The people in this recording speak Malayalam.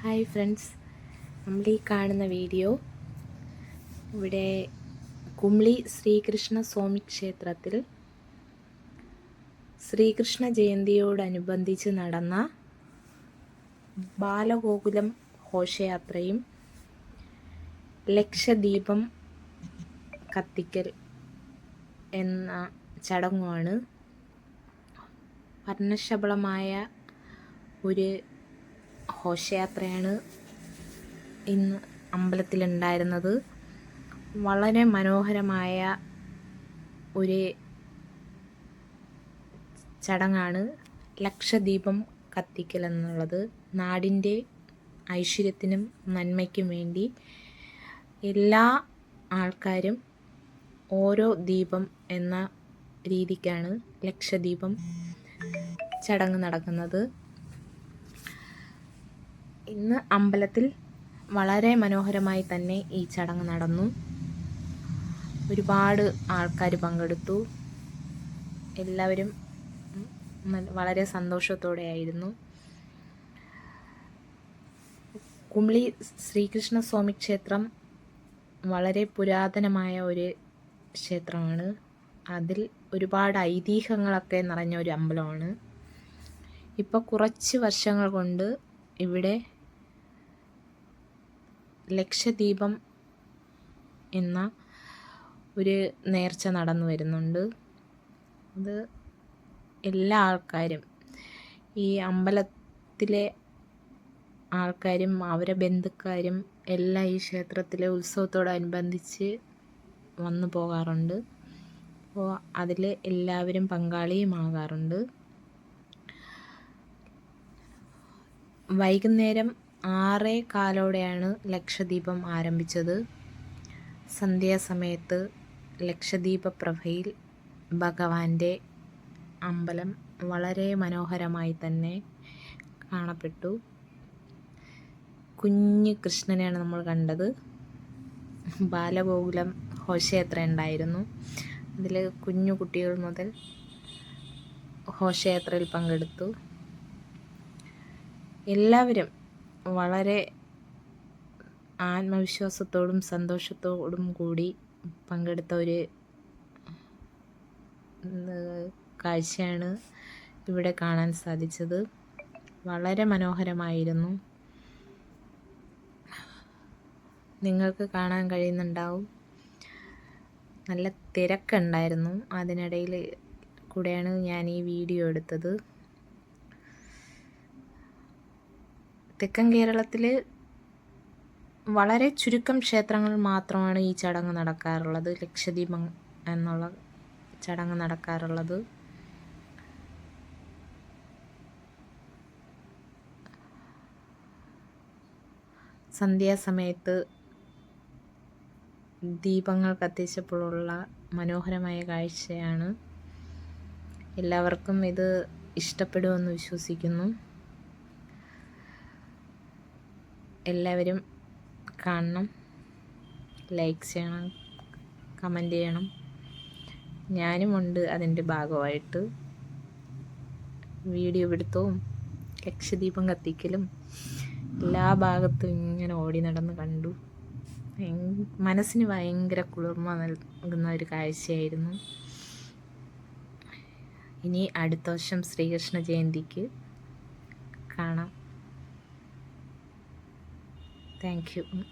Hi friends. നമ്മൾ ഈ കാണുന്ന വീഡിയോ ഇവിടെ കുംളി ശ്രീകൃഷ്ണ സ്വാമി ക്ഷേത്രത്തിൽ ശ്രീകൃഷ്ണ ജയന്തിയോടനുബന്ധിച്ച് നടന്ന ബാലഗോകുലം ഘോഷയാത്രയും ലക്ഷദീപം കത്തിക്കൽ എന്ന ചടങ്ങുമാണ്. വർണശബളമായ ഒരു ഘോഷയാത്രയാണ് ഇന്ന് അമ്പലത്തിലുണ്ടായിരുന്നത്. വളരെ മനോഹരമായ ഒരു ചടങ്ങാണ് ലക്ഷദീപം കത്തിക്കൽ എന്നുള്ളത്. നാടിന്റെ ഐശ്വര്യത്തിനും നന്മയ്ക്കും വേണ്ടി എല്ലാ ആൾക്കാരും ഓരോ ദീപം എന്ന രീതിക്കാണ് ലക്ഷദീപം ചടങ്ങ് നടക്കുന്നത്. ഇന്ന് അമ്പലത്തിൽ വളരെ മനോഹരമായി തന്നെ ഈ ചടങ്ങ് നടന്നു. ഒരുപാട് ആൾക്കാർ പങ്കെടുത്തു. എല്ലാവരും വളരെ സന്തോഷത്തോടെ സന്തോഷത്തോടെയായിരുന്നു. കുംളി ശ്രീകൃഷ്ണസ്വാമി ക്ഷേത്രം വളരെ പുരാതനമായ ഒരു ക്ഷേത്രമാണ്. അതിൽ ഒരുപാട് ഐതിഹ്യങ്ങളൊക്കെ നിറഞ്ഞ ഒരു അമ്പലമാണ്. ഇപ്പോൾ കുറച്ച് വർഷങ്ങൾ കൊണ്ട് ഇവിടെ ലക്ഷദീപം എന്ന ഒരു നേർച്ച നടന്നു വരുന്നുണ്ട്. അത് എല്ലാ ആൾക്കാരും ഈ അമ്പലത്തിലെ ആൾക്കാരും അവരെ ബന്ധുക്കാരും എല്ലാം ഈ ക്ഷേത്രത്തിലെ ഉത്സവത്തോടനുബന്ധിച്ച് വന്നു പോകാറുണ്ട്. അപ്പോൾ അതിൽ എല്ലാവരും പങ്കാളിയുമാകാറുണ്ട്. വൈകുന്നേരം ആറേ കാലോടെയാണ് ലക്ഷദീപം ആരംഭിച്ചത്. സന്ധ്യാസമയത്ത് ലക്ഷദീപ പ്രഭയിൽ ഭഗവാന്റെ അമ്പലം വളരെ മനോഹരമായി തന്നെ കാണപ്പെട്ടു. കുഞ്ഞ് കൃഷ്ണനെയാണ് നമ്മൾ കണ്ടത്. ബാലഗോകുലം ഘോഷയാത്ര ഉണ്ടായിരുന്നു. അതിൽ കുഞ്ഞു കുട്ടികൾ മുതൽ ഘോഷയാത്രയിൽ പങ്കെടുത്തു. എല്ലാവരും വളരെ ആത്മവിശ്വാസത്തോടും സന്തോഷത്തോടും കൂടി പങ്കെടുത്ത ഒരു കാഴ്ചയാണ് ഇവിടെ കാണാൻ സാധിച്ചത്. വളരെ മനോഹരമായിരുന്നു. നിങ്ങൾക്ക് കാണാൻ കഴിയുന്നുണ്ടാവും. നല്ല തിരക്കുണ്ടായിരുന്നു. അതിനിടയിൽ കൂടെയാണ് ഞാൻ ഈ വീഡിയോ എടുത്തത്. തെക്കൻ കേരളത്തിൽ വളരെ ചുരുക്കം ക്ഷേത്രങ്ങളിൽ മാത്രമാണ് ഈ ചടങ്ങ് നടക്കാറുള്ളത്. ലക്ഷദ്വീപം എന്നുള്ള ചടങ്ങ് നടക്കാറുള്ളത്. സന്ധ്യാസമയത്ത് ദീപങ്ങൾ കത്തിച്ചപ്പോഴുള്ള മനോഹരമായ കാഴ്ചയാണ്. എല്ലാവർക്കും ഇത് ഇഷ്ടപ്പെടുമെന്ന് വിശ്വസിക്കുന്നു. എല്ലാവരും കാണണം. ലൈക്ക് ചെയ്യണം. കമന്റ് ചെയ്യണം. ഞാനും ഉണ്ട് അതിന്റെ ഭാഗമായിട്ട്. വീഡിയോ പിടുത്തവും ലക്ഷദീപം കത്തിക്കലും എല്ലാ ഭാഗത്തും ഇങ്ങനെ ഓടി നടന്ന് കണ്ടു. മനസ്സിന് ഭയങ്കര കുളിർമ നൽകുന്ന ഒരു കാഴ്ചയായിരുന്നു. ഇനി അടുത്ത വർഷം ശ്രീകൃഷ്ണ ജയന്തിക്ക് കാണാം. Thank you.